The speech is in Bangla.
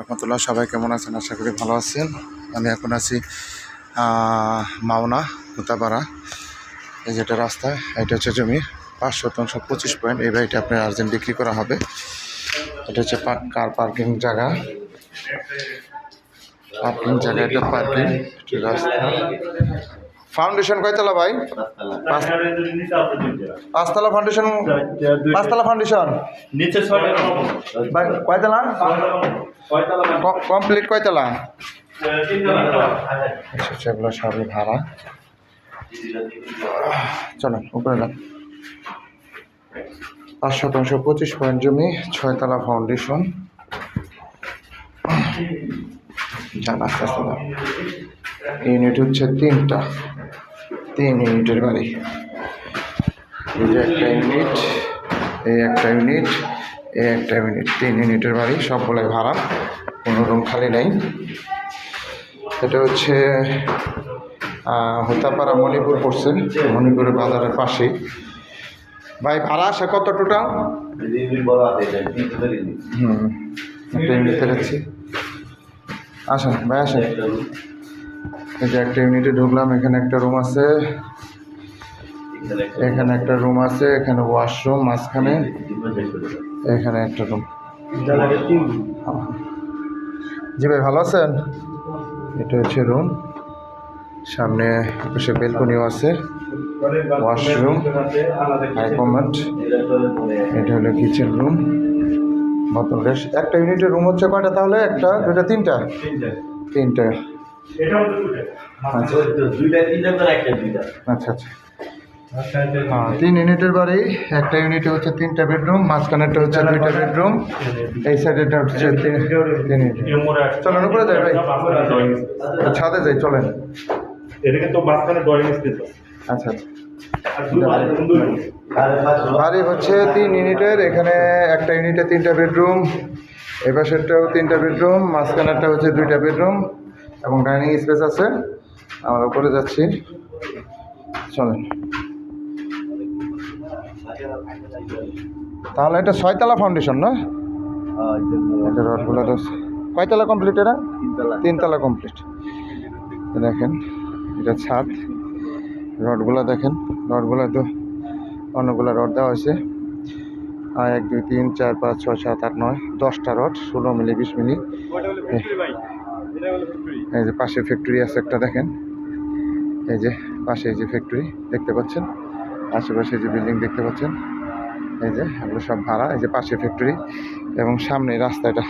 রহমতুল্লাহ, সবাই কেমন আছেন? আশা করি ভালো আছেন। আমি এখন আছি মাওনা মুতাপাড়া এই যেটা রাস্তা, এটা হচ্ছে জমি। পাঁচ শতাংশ, পঁচিশ পয়েন্ট। এই বাড়িটা আপনার আর্জেন্ট বিক্রি করা হবে। এটা হচ্ছে কার পার্কিং জায়গা? পার্কিং জায়গা, এটা পার্কিং। রাস্তা। ফাউন্ডেশন কয়তলা ভাই? পাঁচ- পাঁচতলা ফাউন্ডেশন পাঁচতলা ফাউন্ডেশন ভাই কয়তলা? কমপ্লিট কয়তলা? সেগুলো সবই ভাড়া। চলেন উপরে যান। পাঁচ শতাংশ পঁচিশ পয়েন্ট জমি ছয়তলা ফাউন্ডেশন যান আস্তে আস্তে ইউনিট হচ্ছে তিনটা। তিন ইউনিটের বাড়ি। এই যে একটা ইউনিট এই একটা ইউনিট এই একটা ইউনিট তিন ইউনিটের বাড়ি, সবগুলোই ভাড়া, কোনো রুম খালি নেই। এটা হচ্ছে হোতাপাড়া মণিপুর পড়ছে মণিপুরের বাজারের পাশেই। ভাই, ভাড়া আসে কত টোটাল হুম, একটা ইউনিট আসেন, ভাই, আসেন। এই যে একটা ইউনিটে ঢুকলাম, এখানে একটা রুম আছে। এখানে একটা রুম আছে, এখানে ওয়াশরুম মাঝখানে, এখানে একটা রুম জি ভাই, ভালো আছেন? এটা হচ্ছে রুম সামনে পাশে বেলকনিও আছে। ওয়াশরুম হাই কমেন্ট এটা হলো কিচেন রুম বেশ। একটা ইউনিটের রুম হচ্ছে কয়টা তাহলে? একটা দুটা তিনটা? তিনটা। আচ্ছা আচ্ছা হ্যাঁ তিন ইউনিটের বাড়ি একটা ইউনিটে হচ্ছে তিনটা বেডরুম মাঝখানেরটা হচ্ছে দুইটা বেডরুম। এই সাইডেটা হচ্ছে তিন তিন ইউনিট। চলেন উপরে যাই ভাই। ছাদে যাই চলেন। এদিকে তো মাঝখানে ড্রয়িং স্পেস আচ্ছা আচ্ছা। বাড়ি হচ্ছে তিন ইউনিটের এখানে একটা ইউনিটে তিনটা বেডরুম এই পাশেরটাও তিনটা বেডরুম মাঝখানেরটা হচ্ছে দুইটা বেডরুম। এবং ডাইনিং স্পেস আছে। আমরা উপরে যাচ্ছি। চলেন। তাহলে এটা ছয়তলা ফাউন্ডেশন না? এটা রডগুলো তো কয়তলা কমপ্লিট এটা? তিনতলা। কমপ্লিট দেখেন এটা ছাদ। রডগুলো দেখেন। রডগুলো তো অনেকগুলো রড দেওয়া হয়েছে। এক, দুই, তিন, চার, পাঁচ, ছয়, সাত, আট, নয়, দশটা রড, ষোলো মিলি, বিশ মিলি। এই যে পাশে ফ্যাক্টরি আছে একটা দেখেন। এই যে পাশে এই যে ফ্যাক্টরি দেখতে পাচ্ছেন। আশেপাশে যে বিল্ডিং দেখতে পাচ্ছেন। এই যে এগুলো সব ভাড়া, এই যে পাশে ফ্যাক্টরি এবং সামনে রাস্তাটা।